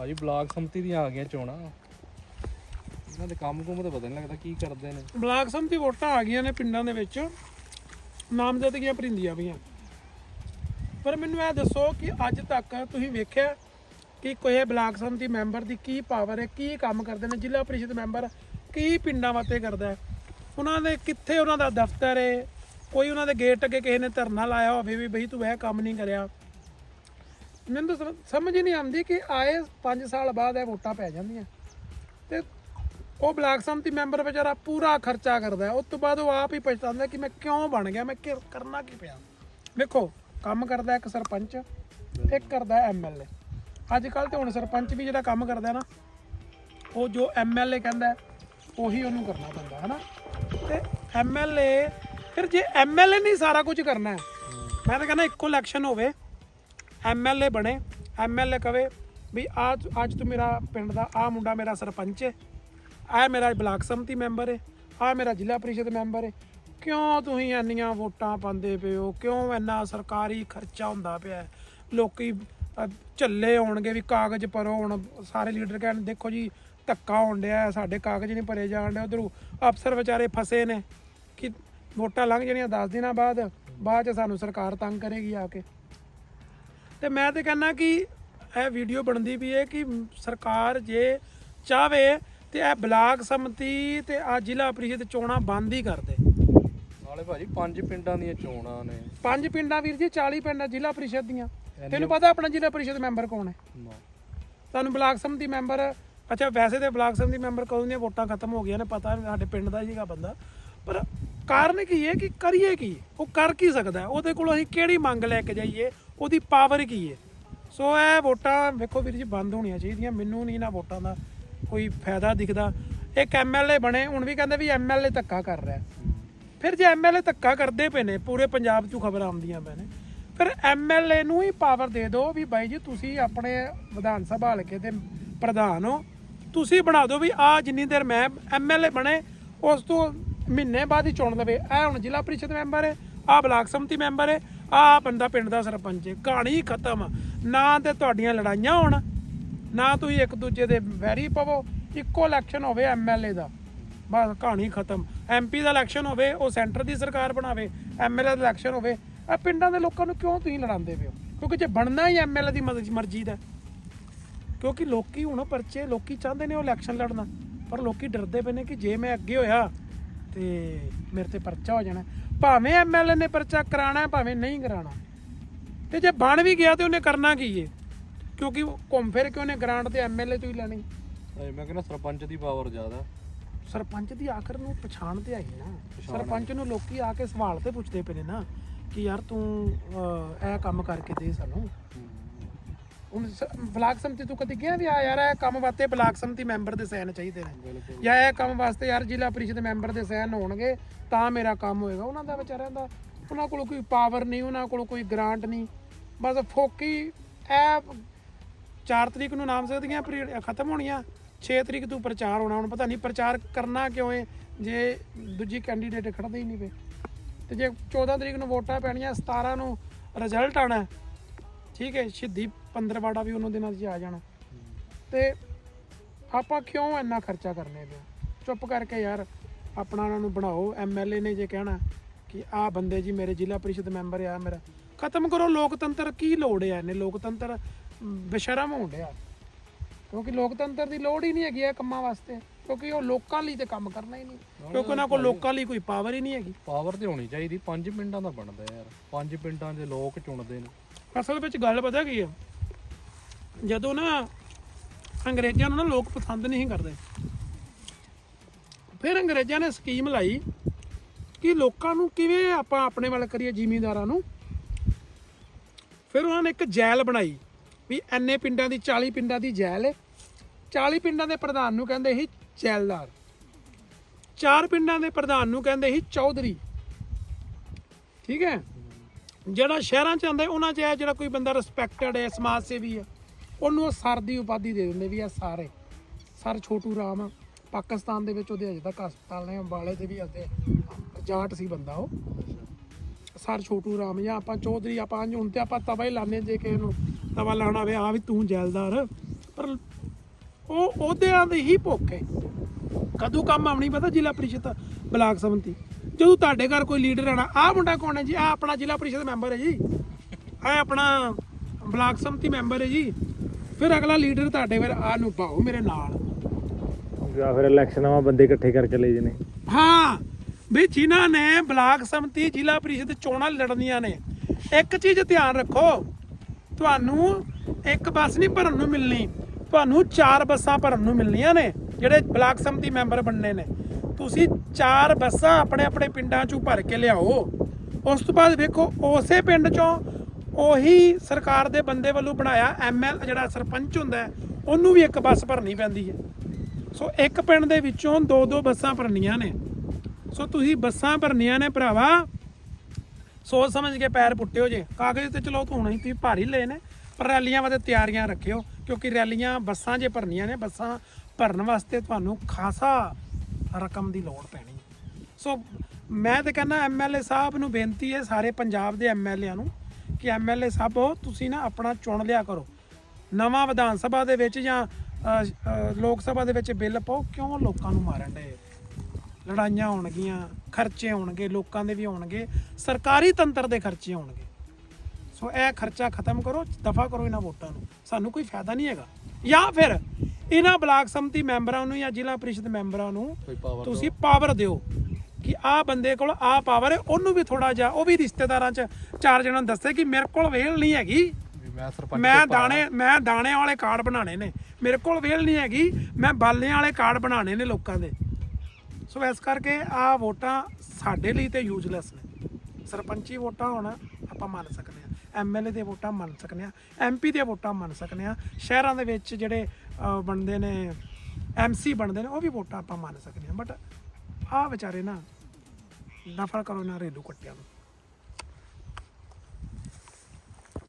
ਭਾਜੀ ਬਲਾਕ ਸੰਮਤੀ ਦੀਆਂ ਆ ਗਈਆਂ ਚੋਣਾਂ। ਇਹਨਾਂ ਦੇ ਕੰਮ ਕੁਮ ਤਾਂ ਪਤਾ ਨਹੀਂ ਲੱਗਦਾ ਕੀ ਕਰਦੇ ਨੇ। ਬਲਾਕ ਸੰਮਤੀ ਵੋਟਾਂ ਆ ਗਈਆਂ ਨੇ ਪਿੰਡਾਂ ਦੇ ਵਿੱਚ। ਨਾਮਜ਼ਦਗੀਆਂ ਭਰਿੰਦੀਆਂ ਪਈਆਂ। ਪਰ ਮੈਨੂੰ ਇਹ ਦੱਸੋ ਕਿ ਅੱਜ ਤੱਕ ਤੁਸੀਂ ਵੇਖਿਆ ਕਿ ਕੋਈ ਬਲਾਕ ਸੰਮਤੀ ਮੈਂਬਰ ਦੀ ਕੀ ਪਾਵਰ ਹੈ, ਕੀ ਕੰਮ ਕਰਦੇ ਨੇ, ਜ਼ਿਲ੍ਹਾ ਪ੍ਰੀਸ਼ਦ ਮੈਂਬਰ ਕੀ ਪਿੰਡਾਂ ਵਾਸਤੇ ਕਰਦਾ ਉਹਨਾਂ ਦੇ ਕਿੱਥੇ ਉਹਨਾਂ ਦਾ ਦਫ਼ਤਰ ਹੈ? ਕੋਈ ਉਹਨਾਂ ਦੇ ਗੇਟ ਅੱਗੇ ਕਿਸੇ ਨੇ ਧਰਨਾ ਲਾਇਆ ਹੋਵੇ ਵੀ ਬਈ ਤੂੰ ਇਹ ਕੰਮ ਨਹੀਂ ਕਰਿਆ। ਮੈਨੂੰ ਤਾਂ ਸਮਝ ਹੀ ਨਹੀਂ ਆਉਂਦੀ ਕਿ ਆਏ 5 ਸਾਲ ਬਾਅਦ ਇਹ ਵੋਟਾਂ ਪੈ ਜਾਂਦੀਆਂ। ਤੇ ਉਹ ਬਲਾਕ ਸੰਮਤੀ ਮੈਂਬਰ ਵਿਚਾਰਾ ਪੂਰਾ ਖਰਚਾ ਕਰਦਾ ਹੈ। ਉਸ ਤੋਂ ਬਾਅਦ ਉਹ ਆਪ ਹੀ ਪਛਤਾਉਂਦਾ ਕਿ ਮੈਂ ਕਿਉਂ ਬਣ ਗਿਆ, ਮੈਂ ਕਿ ਕਰਨਾ ਕੀ ਪਿਆ। ਵੇਖੋ ਕੰਮ ਕਰਦਾ ਇੱਕ ਸਰਪੰਚ, ਇੱਕ ਕਰਦਾ ਐਮਐਲਏ ਅੱਜ ਕੱਲ ਤੇ ਹੁਣ ਸਰਪੰਚ ਵੀ ਜਿਹੜਾ ਕੰਮ ਕਰਦਾ ਨਾ, ਉਹ ਜੋ ਐਮਐਲਏ ਕਹਿੰਦਾ ਉਹੀ ਉਹਨੂੰ ਕਰਨਾ ਪੈਂਦਾ ਹੈ ਨਾ ਤੇ ਐਮਐਲਏ ਫਿਰ ਜੇ ਐਮਐਲਏ ਨਹੀਂ ਸਾਰਾ ਕੁਝ ਕਰਨਾ ਮੈਂ ਤਾਂ ਕਹਿੰਦਾ ਇੱਕੋ ਇਲੈਕਸ਼ਨ ਹੋਵੇ। ਐਮਐਲਏ ਬਣੇ ਐਮਐਲਏ ਕਵੇ ਵੀ ਅੱਜ ਅੱਜ ਤੂੰ ਮੇਰਾ ਪਿੰਡ ਦਾ ਆ ਮੁੰਡਾ ਮੇਰਾ ਸਰਪੰਚ ਹੈ ਆ ਮੇਰਾ ਬਲਾਕ ਸੰਮਤੀ ਮੈਂਬਰ ਹੈ ਆ ਮੇਰਾ ਜ਼ਿਲ੍ਹਾ ਪ੍ਰੀਸ਼ਦ ਮੈਂਬਰ ਹੈ ਕਿਉਂ ਤੁਸੀਂ ਇੰਨੀਆਂ ਵੋਟਾਂ ਪਾਉਂਦੇ ਪਏ ਹੋ? ਕਿਉਂ ਇੰਨਾ ਸਰਕਾਰੀ ਖਰਚਾ ਹੁੰਦਾ ਪਿਆ ਹੈ? ਲੋਕੀ ਝੱਲੇ ਹੋਣਗੇ ਵੀ ਕਾਗਜ਼ ਭਰੋ ਹੁਣ, ਸਾਰੇ ਲੀਡਰ ਕਹਿਣ, ਦੇਖੋ ਜੀ, ਧੱਕਾ ਹੋਣ ਡਿਆ ਸਾਡੇ ਕਾਗਜ਼ ਨਹੀਂ ਭਰੇ ਜਾਣ ਡੇ ਉਧਰੋਂ ਅਫਸਰ ਵਿਚਾਰੇ ਫਸੇ ਨੇ। ਕਿ ਵੋਟਾਂ ਲੰਘ ਜਾਣੀਆਂ 10 ਦਿਨਾਂ ਬਾਅਦ ਬਾਅਦ ਚ ਸਾਨੂੰ ਸਰਕਾਰ ਤੰਗ ਕਰੇਗੀ ਆ ਕੇ। ਤੇ ਮੈਂ ਤੇ ਕਹਿੰਦਾ ਕਿ ਇਹ ਵੀਡੀਓ ਬਣਦੀ ਵੀ ਹੈ ਕਿ ਸਰਕਾਰ ਜੇ ਚਾਵੇ ਤੇ ਇਹ ਬਲਾਕ ਸੰਮਤੀ ਤੇ ਆ ਜ਼ਿਲ੍ਹਾ ਪ੍ਰੀਸ਼ਦ ਚੋਣਾਂ ਬੰਦ ਹੀ ਕਰ ਦੇ। ਨਾਲੇ ਭਾਜੀ ਪੰਜ ਪਿੰਡਾਂ ਦੀਆਂ ਚੋਣਾਂ ਨੇ। ਪੰਜ ਪਿੰਡਾਂ ਵੀਰ ਜੀ 40 ਪਿੰਡਾਂ ਜ਼ਿਲ੍ਹਾ ਪ੍ਰੀਸ਼ਦ ਦੀਆਂ। ਤੈਨੂੰ ਪਤਾ ਆਪਣਾ ਜ਼ਿਲ੍ਹਾ ਪ੍ਰੀਸ਼ਦ ਮੈਂਬਰ ਕੌਣ ਹੈ। ਤੁਹਾਨੂੰ ਬਲਾਕ ਸੰਮਤੀ ਮੈਂਬਰ ਅੱਛਾ ਵੈਸੇ ਤੇ ਬਲਾਕ ਸੰਮਤੀ ਮੈਂਬਰ ਕਦੋਂ ਦੀਆਂ ਵੋਟਾਂ ਖਤਮ ਹੋ ਗਈਆਂ ਨੇ ਪਤਾ ਸਾਡੇ ਪਿੰਡ ਦਾ ਹੀਗਾ ਬੰਦਾ। ਪਰ ਕਾਰਨ ਕੀ ਹੈ ਕਿ ਕਰੀਏ ਕੀ? ਉਹ ਕਰ ਕੀ ਸਕਦਾ? ਉਹਦੇ ਕੋਲੋਂ ਅਸੀਂ ਕਿਹੜੀ ਮੰਗ ਲੈ ਕੇ ਜਾਈਏ? ਉਹਦੀ ਪਾਵਰ ਕੀ ਹੈ? ਸੋ ਇਹ ਵੋਟਾਂ ਵੇਖੋ ਵੀਰ ਜੀ, ਬੰਦ ਹੋਣੀਆਂ ਚਾਹੀਦੀਆਂ। ਮੈਨੂੰ ਨਹੀਂ ਨਾ ਵੋਟਾਂ ਦਾ ਕੋਈ ਫਾਇਦਾ ਦਿਖਦਾ। ਇੱਕ ਐਮਐਲਏ ਬਣੇ, ਹੁਣ ਵੀ ਕਹਿੰਦੇ ਵੀ ਐਮਐਲਏ ਧੱਕਾ ਕਰ ਰਿਹਾ। ਫਿਰ ਜੇ ਐਮਐਲਏ ਧੱਕਾ ਕਰਦੇ ਪਏ ਨੇ, ਪੂਰੇ ਪੰਜਾਬ 'ਚੋਂ ਖਬਰਾਂ ਆਉਂਦੀਆਂ ਪਏ ਨੇ, ਫਿਰ ਐਮਐਲਏ ਨੂੰ ਹੀ ਪਾਵਰ ਦੇ ਦਿਓ ਵੀ ਬਾਈ ਜੀ, ਤੁਸੀਂ ਆਪਣੇ ਵਿਧਾਨ ਸਭਾ ਹਲਕੇ ਦੇ ਪ੍ਰਧਾਨ ਹੋ। ਤੁਸੀਂ ਬਣਾ ਦਿਓ ਵੀ ਆ ਜਿੰਨੀ ਦੇਰ ਮੈਂ ਐਮਐਲਏ ਬਣੇ, ਉਸ ਤੋਂ ਮਹੀਨੇ ਬਾਅਦ ਹੀ ਚੁਣ ਲਵੇ। ਇਹ ਹੁਣ ਜ਼ਿਲ੍ਹਾ ਪ੍ਰੀਸ਼ਦ ਮੈਂਬਰ ਹੈ ਆ ਬਲਾਕ ਸਮਿਤੀ ਮੈਂਬਰ ਹੈ ਆ ਬੰਦਾ ਪਿੰਡ ਦਾ ਸਰਪੰਚ ਹੈ। ਕਹਾਣੀ ਖਤਮ। ਨਾ ਤੇ ਤੁਹਾਡੀਆਂ ਲੜਾਈਆਂ ਹੋਣ, ਨਾ ਤੁਸੀਂ ਇੱਕ ਦੂਜੇ ਦੇ ਵੈਰੀ ਪਵੋ। ਇੱਕੋ ਇਲੈਕਸ਼ਨ ਹੋਵੇ ਐਮਐਲਏ ਦਾ। ਬਸ ਕਹਾਣੀ ਖਤਮ। ਐਮਪੀ ਦਾ ਇਲੈਕਸ਼ਨ ਹੋਵੇ, ਉਹ ਸੈਂਟਰ ਦੀ ਸਰਕਾਰ ਬਣਾਵੇ। ਐਮਐਲਏ ਦਾ ਇਲੈਕਸ਼ਨ ਹੋਵੇ, ਇਹ ਪਿੰਡਾਂ ਦੇ ਲੋਕਾਂ ਨੂੰ ਕਿਉਂ ਤੁਸੀਂ ਲੜਾਉਂਦੇ ਪਏ ਹੋ? ਕਿਉਂਕਿ ਜੇ ਬਣਨਾ ਹੀ ਐਮਐਲਏ ਦੀ ਮਰਜ਼ੀ- ਮਰਜ਼ੀ ਦਾ ਕਿਉਂਕਿ ਲੋਕੀ ਹੁਣ ਪਰਚੇ, ਲੋਕੀ ਚਾਹੁੰਦੇ ਨੇ ਉਹ ਇਲੈਕਸ਼ਨ ਲੜਨਾ। ਪਰ ਲੋਕੀ ਡਰਦੇ ਪਏ ਨੇ ਕਿ ਜੇ ਮੈਂ ਅੱਗੇ ਹੋਇਆ ਤੇ ਮੇਰੇ ਤੇ ਪਰਚਾ ਹੋ ਜਾਣਾ। ਭਾਵੇਂ ਐਮਐਲਏ ਨੇ ਪਰਚਾ ਕਰਾਣਾ ਭਾਵੇਂ ਨਹੀਂ ਕਰਾਣਾ ਤੇ ਜੇ ਬਣ ਵੀ ਗਿਆ ਤੇ ਉਹਨੇ ਕਰਨਾ ਕੀ ਏ? ਕਿਉਂਕਿ ਉਹ ਘੁੰਮ ਫਿਰ ਕੇ ਉਹਨੇ ਗ੍ਰਾਂਟ ਤੇ ਐਮਐਲਏ ਤੋਂ ਹੀ ਲੈਣੀ। ਮੈਂ ਕਹਿੰਦਾ ਸਰਪੰਚ ਦੀ ਪਾਵਰ ਜ਼ਿਆਦਾ। ਸਰਪੰਚ ਦੀ ਆਖਰ ਨੂੰ ਪਛਾਣ ਤੇ ਆਈ ਨਾ। ਸਰਪੰਚ ਨੂੰ ਲੋਕੀ ਆ ਕੇ ਸਵਾਲ ਤੇ ਪੁੱਛਦੇ ਪਏ ਨੇ ਨਾ ਕਿ ਯਾਰ ਤੂੰ ਇਹ ਕੰਮ ਕਰਕੇ ਦੇ ਸਾਨੂੰ। ਹੁਣ ਬਲਾਕ ਸੰਮਤੀ ਤੂੰ ਕਦੇ ਗਿਆ ਵੀ ਆ ਯਾਰ ਇਹ ਕੰਮ ਵਾਸਤੇ ਬਲਾਕ ਸੰਮਤੀ ਮੈਂਬਰ ਦੇ ਸਾਈਨ ਚਾਹੀਦੇ ਨੇ? ਜਾਂ ਇਹ ਕੰਮ ਵਾਸਤੇ ਯਾਰ ਜ਼ਿਲ੍ਹਾ ਪ੍ਰੀਸ਼ਦ ਮੈਂਬਰ ਦੇ ਸਾਈਨ ਹੋਣਗੇ ਤਾਂ ਮੇਰਾ ਕੰਮ ਹੋਏਗਾ। ਉਹਨਾਂ ਦਾ ਵਿਚਾਰਿਆਂ ਦਾ ਉਹਨਾਂ ਕੋਲ ਕੋਈ ਪਾਵਰ ਨਹੀਂ ਉਹਨਾਂ ਕੋਲ ਕੋਈ ਗ੍ਰਾਂਟ ਨਹੀਂ। ਬਸ ਫੋਕੀ ਇਹ 4 ਤਰੀਕ ਨੂੰ ਨਾਮਜ਼ਦਗੀਆਂ ਪੀਰੀਅਡ ਖਤਮ ਹੋਣੀਆਂ 6 ਤਰੀਕ ਤੋਂ ਪ੍ਰਚਾਰ ਹੋਣਾ ਹੁਣ ਪਤਾ ਨਹੀਂ ਪ੍ਰਚਾਰ ਕਰਨਾ ਕਿਉਂ ਹੈ ਜੇ ਦੂਜੀ ਕੈਂਡੀਡੇਟ ਖੜਦੇ ਹੀ ਨਹੀਂ ਪਏ। ਤੇ ਜੇ 14 ਤਰੀਕ ਨੂੰ ਵੋਟਾਂ ਪੈਣੀਆਂ 17 ਨੂੰ ਰਿਜ਼ਲਟ ਆਣਾ। ਠੀਕ ਹੈ ਸ਼ਹੀਦੀ ਪੰਦਰਵਾੜਾ ਵੀ ਉਹਨਾਂ ਦਿਨਾਂ 'ਚ ਆ ਜਾਣਾ। ਤੇ ਆਪਾਂ ਕਿਉਂ ਇੰਨਾ ਖਰਚਾ ਕਰਨੇ ਪਿਆ? ਚੁੱਪ ਕਰਕੇ ਯਾਰ ਆਪਣਾ ਉਹਨਾਂ ਨੂੰ ਬਣਾਓ। ਐਮਐਲਏ ਨੇ ਜੇ ਕਹਿਣਾ ਕਿ ਆਹ ਬੰਦੇ ਜੀ ਮੇਰੇ ਜ਼ਿਲ੍ਹਾ ਪ੍ਰੀਸ਼ਦ ਮੈਂਬਰ ਆ ਮੇਰਾ। ਖਤਮ ਕਰੋ ਲੋਕਤੰਤਰ ਕੀ ਲੋੜ ਹੈ ਇਹਨੇ? ਲੋਕਤੰਤਰ ਬੇਸ਼ਰਮ ਹੋਣ ਡਿਆ। ਕਿਉਂਕਿ ਲੋਕਤੰਤਰ ਦੀ ਲੋੜ ਹੀ ਨਹੀਂ ਹੈਗੀ ਇਹ ਕੰਮਾਂ ਵਾਸਤੇ। ਕਿਉਂਕਿ ਉਹ ਲੋਕਾਂ ਲਈ ਤੇ ਕੰਮ ਕਰਨਾ ਹੀ ਨਹੀਂ। ਕਿਉਂਕਿ ਉਹਨਾਂ ਕੋਲ ਲੋਕਾਂ ਲਈ ਕੋਈ ਪਾਵਰ ਹੀ ਨਹੀਂ ਹੈਗੀ। ਪਾਵਰ ਤੇ ਹੋਣੀ ਚਾਹੀਦੀ। ਪੰਜ ਪਿੰਡਾਂ ਦਾ ਬਣਦਾ ਯਾਰ। ਪੰਜ ਪਿੰਡਾਂ ਦੇ ਲੋਕ ਚੁਣਦੇ ਨੇ। ਅਸਲ ਵਿੱਚ ਗੱਲ ਪਤਾ ਕੀ ਹੈ ਜਦੋਂ ਨਾ ਅੰਗਰੇਜ਼ਾਂ ਨੂੰ ਨਾ ਲੋਕ ਪਸੰਦ ਨਹੀਂ ਕਰਦੇ, ਫਿਰ ਅੰਗਰੇਜ਼ਾਂ ਨੇ ਸਕੀਮ ਲਾਈ ਕਿ ਲੋਕਾਂ ਨੂੰ ਕਿਵੇਂ ਆਪਾਂ ਆਪਣੇ ਵੱਲ ਕਰੀਏ, ਜ਼ਿਮੀਂਦਾਰਾਂ ਨੂੰ। ਫਿਰ ਉਹਨਾਂ ਨੇ ਇੱਕ ਜੈਲ ਬਣਾਈ ਵੀ ਐਨੇ ਪਿੰਡਾਂ ਦੀ 40 ਪਿੰਡਾਂ ਦੀ ਜੈਲ ਹੈ 40 ਪਿੰਡਾਂ ਦੇ ਪ੍ਰਧਾਨ ਨੂੰ ਕਹਿੰਦੇ ਸੀ ਜੈਲਦਾਰ। ਚਾਰ ਪਿੰਡਾਂ ਦੇ ਪ੍ਰਧਾਨ ਨੂੰ ਕਹਿੰਦੇ ਸੀ ਚੌਧਰੀ। ਠੀਕ ਹੈ? ਜਿਹੜਾ ਸ਼ਹਿਰਾਂ ਚ ਆਉਂਦਾ, ਉਹਨਾਂ ਚ ਇਹ ਜਿਹੜਾ ਕੋਈ ਬੰਦਾ ਰਿਸਪੈਕਟਡ ਹੈ, ਸਮਾਜ ਸੇਵੀ ਹੈ। ਉਹਨੂੰ ਉਹ ਸਰ ਦੀ ਉਪਾਧੀ ਦੇ ਦਿੰਦੇ ਵੀ ਆ ਸਾਰੇ। ਸਰ ਛੋਟੂ ਰਾਮ, ਪਾਕਿਸਤਾਨ ਦੇ ਵਿੱਚ ਉਹਦੇ ਅਜੇ ਤੱਕ ਹਸਪਤਾਲ ਨੇ, ਅੰਬਾਲੇ ਤੇ ਵੀ ਅਤੇ ਜਾਟ ਸੀ ਬੰਦਾ ਉਹ। ਸਰ ਛੋਟੂ ਰਾਮ ਜਾਂ ਆਪਾਂ ਚੌਧਰੀ, ਆਪਾਂ ਹੁਣ ਤੇ ਆਪਾਂ ਤਵਾ ਹੀ ਲਾਣੇ ਜੇ ਕਿਸੇ ਨੂੰ ਤਵਾ ਲਾਣਾ ਹੋਵੇ ਆ ਵੀ ਤੂੰ ਜੈਲਦਾਰ। ਪਰ ਉਹ ਉਹਦਿਆਂ ਦੀ ਹੀ ਭੁੱਖ ਹੈ। ਕਦੋਂ ਕੰਮ ਆਉਣੀ ਪਤਾ ਜ਼ਿਲ੍ਹਾ ਪ੍ਰੀਸ਼ਦ ਬਲਾਕ ਸਮਿਤੀ? ਜਦੋਂ ਤੁਹਾਡੇ ਘਰ ਕੋਈ ਲੀਡਰ ਆਣਾ ਆਹ ਮੁੰਡਾ ਕੌਣ ਹੈ ਜੀ? ਆਹ ਆਪਣਾ ਜ਼ਿਲ੍ਹਾ ਪ੍ਰੀਸ਼ਦ ਮੈਂਬਰ ਹੈ ਜੀ। ਆਹ ਆਪਣਾ ਬਲਾਕ ਸਮਿਤੀ ਮੈਂਬਰ ਹੈ ਜੀ। ਫਿਰ ਅਗਲਾ ਲੀਡਰ ਤੁਹਾਡੇ ਫਿਰ ਆ ਨੂੰ ਪਾਓ ਮੇਰੇ ਨਾਲ। ਜਾਂ ਫਿਰ ਇਲੈਕਸ਼ਨਾਂ ਵਾ ਬੰਦੇ ਇਕੱਠੇ ਕਰਕੇ ਲਈ ਜਨੇ ਹਾਂ ਵੀ ਜਿਨ੍ਹਾਂ ਨੇ ਬਲਾਕ ਸਮਿਤੀ ਜ਼ਿਲ੍ਹਾ ਪ੍ਰੀਸ਼ਦ ਚੋਣਾਂ ਲੜਨੀਆਂ ਨੇ ਇੱਕ ਚੀਜ਼ ਧਿਆਨ ਰੱਖੋ ਤੁਹਾਨੂੰ ਇੱਕ ਬੱਸ ਨਹੀਂ ਭਰਨ ਨੂੰ ਮਿਲਣੀ ਤੁਹਾਨੂੰ ਚਾਰ ਬੱਸਾਂ ਭਰਨ ਨੂੰ ਮਿਲਣੀਆਂ ਨੇ ਜਿਹੜੇ ਬਲਾਕ ਸਮਿਤੀ ਮੈਂਬਰ ਬਣਨੇ ਨੇ। ਤੁਸੀਂ ਚਾਰ ਬੱਸਾਂ ਆਪਣੇ ਆਪਣੇ ਪਿੰਡਾਂ ਚੋਂ ਭਰ ਕੇ ਲਿਆਓ। ਉਸ ਤੋਂ ਬਾਅਦ ਵੇਖੋ ਉਸੇ ਪਿੰਡ ਚੋਂ ਉਹੀ ਸਰਕਾਰ ਦੇ ਬੰਦੇ ਵੱਲੋਂ ਬਣਾਇਆ ਐਮਐਲ ਜਿਹੜਾ ਸਰਪੰਚ ਹੁੰਦਾ ਉਹਨੂੰ ਵੀ ਇੱਕ ਬੱਸ ਭਰਨੀ ਪੈਂਦੀ ਹੈ। ਸੋ ਇੱਕ ਪਿੰਡ ਦੇ ਵਿੱਚੋਂ ਦੋ ਦੋ ਬੱਸਾਂ ਭਰਨੀਆਂ ਨੇ। ਸੋ ਤੁਸੀਂ ਬੱਸਾਂ ਭਰਨੀਆਂ ਨੇ ਭਰਾਵਾ, ਸੋਚ ਸਮਝ ਕੇ ਪੈਰ ਪੁੱਟਿਓ ਜੇ। ਕਾਗਜ਼ ਤੇ ਚਲੋ ਧੋਣਾ ਹੀ, ਤੁਸੀਂ ਭਾਰੀ ਲਏ ਨੇ, ਪਰ ਰੈਲੀਆਂ ਵਾਸਤੇ ਤਿਆਰੀਆਂ ਰੱਖਿਓ, ਕਿਉਂਕਿ ਰੈਲੀਆਂ ਬੱਸਾਂ ਜੇ ਭਰਨੀਆਂ ਨੇ, ਬੱਸਾਂ ਭਰਨ ਵਾਸਤੇ ਤੁਹਾਨੂੰ ਖਾਸਾ ਰਕਮ ਦੀ ਲੋੜ ਪੈਣੀ ਸੋ ਮੈਂ ਤਾਂ ਕਹਿੰਦਾ ਐਮਐਲਏ ਸਾਹਿਬ ਨੂੰ ਬੇਨਤੀ ਹੈ, ਸਾਰੇ ਪੰਜਾਬ ਦੇ ਐਮਐਲਏਆਂ ਨੂੰ ਕਿ ਐਮਐਲਏ ਸਾਹਿਬੋ ਤੁਸੀਂ ਨਾ ਆਪਣਾ ਚੁਣ ਲਿਆ ਕਰੋ। ਨਵਾਂ ਵਿਧਾਨ ਸਭਾ ਦੇ ਵਿੱਚ ਜਾਂ ਲੋਕ ਸਭਾ ਦੇ ਵਿੱਚ ਬਿੱਲ ਪਾਓ ਕਿਉਂ ਲੋਕਾਂ ਨੂੰ ਮਾਰਨ ਦੇ? ਲੜਾਈਆਂ ਹੋਣਗੀਆਂ ਖਰਚੇ ਹੋਣਗੇ ਲੋਕਾਂ ਦੇ ਵੀ ਹੋਣਗੇ ਸਰਕਾਰੀ ਤੰਤਰ ਦੇ ਖਰਚੇ ਹੋਣਗੇ। ਸੋ ਇਹ ਖਰਚਾ ਖਤਮ ਕਰੋ ਦਫਾ ਕਰੋ ਇਹਨਾਂ ਵੋਟਾਂ ਨੂੰ। ਸਾਨੂੰ ਕੋਈ ਫਾਇਦਾ ਨਹੀਂ ਹੈਗਾ। ਜਾਂ ਫਿਰ ਇਹਨਾਂ ਬਲਾਕ ਸੰਮਤੀ ਮੈਂਬਰਾਂ ਨੂੰ ਜਾਂ ਜ਼ਿਲ੍ਹਾ ਪ੍ਰੀਸ਼ਦ ਮੈਂਬਰਾਂ ਨੂੰ ਤੁਸੀਂ ਪਾਵਰ ਦਿਓ। ਕਿ ਆਹ ਬੰਦੇ ਕੋਲ ਆਹ ਪਾਵਰ ਹੈ ਉਹਨੂੰ ਵੀ ਥੋੜਾ ਜਿਹਾ ਉਹ ਵੀ ਰਿਸ਼ਤੇਦਾਰਾਂ 'ਚ ਚਾਰ ਜਣਾਂ ਨੂੰ ਦੱਸੇ ਕਿ ਮੇਰੇ ਕੋਲ ਵੇਲ ਨਹੀਂ ਹੈਗੀ। ਮੈਂ ਸਰਪੰਚ ਮੈਂ ਦੇ ਭਰਾ। ਦਾਣੇ ਮੈਂ ਦਾਣੇ ਵਾਲੇ ਕਾਰਡ ਬਣਾਣੇ ਨੇ। ਮੇਰੇ ਕੋਲ ਵੇਲ ਨਹੀਂ ਹੈਗੀ ਮੈਂ ਬਾਲਿਆਂ ਵਾਲੇ ਕਾਰਡ ਬਣਾਣੇ ਨੇ ਲੋਕਾਂ ਦੇ। ਸੋ ਇਸ ਕਰਕੇ ਆ ਵੋਟਾਂ ਸਾਡੇ ਲਈ ਤੇ ਯੂਜ਼ਲੈਸ ਨੇ। ਸਰਪੰਚੀ ਵੋਟਾਂ ਹੁਣ ਆਪਾਂ ਮੰਨ ਸਕਦੇ ਆ ਐਮਐਲਏ ਦੇ ਵੋਟਾਂ ਮੰਨ ਸਕਦੇ ਆ ਐਮਪੀ ਦੀਆਂ ਵੋਟਾਂ ਮੰਨ ਸਕਦੇ ਆ ਸ਼ਹਿਰਾਂ ਦੇ ਵਿੱਚ ਜਿਹੜੇ ਬਣਦੇ ਨੇ ਐਮਸੀ ਬਣਦੇ ਨੇ ਉਹ ਵੀ ਵੋਟਾਂ ਆਪਾਂ ਮੰਨ ਸਕਦੇ ਆ ਬਟ ਆ ਵਿਚਾਰੇ ਨਾ ਨਫਰ ਕਰੋ ਨਾ ਰੇਲੂ ਕੱਟਿਆਂ ਨੂੰ।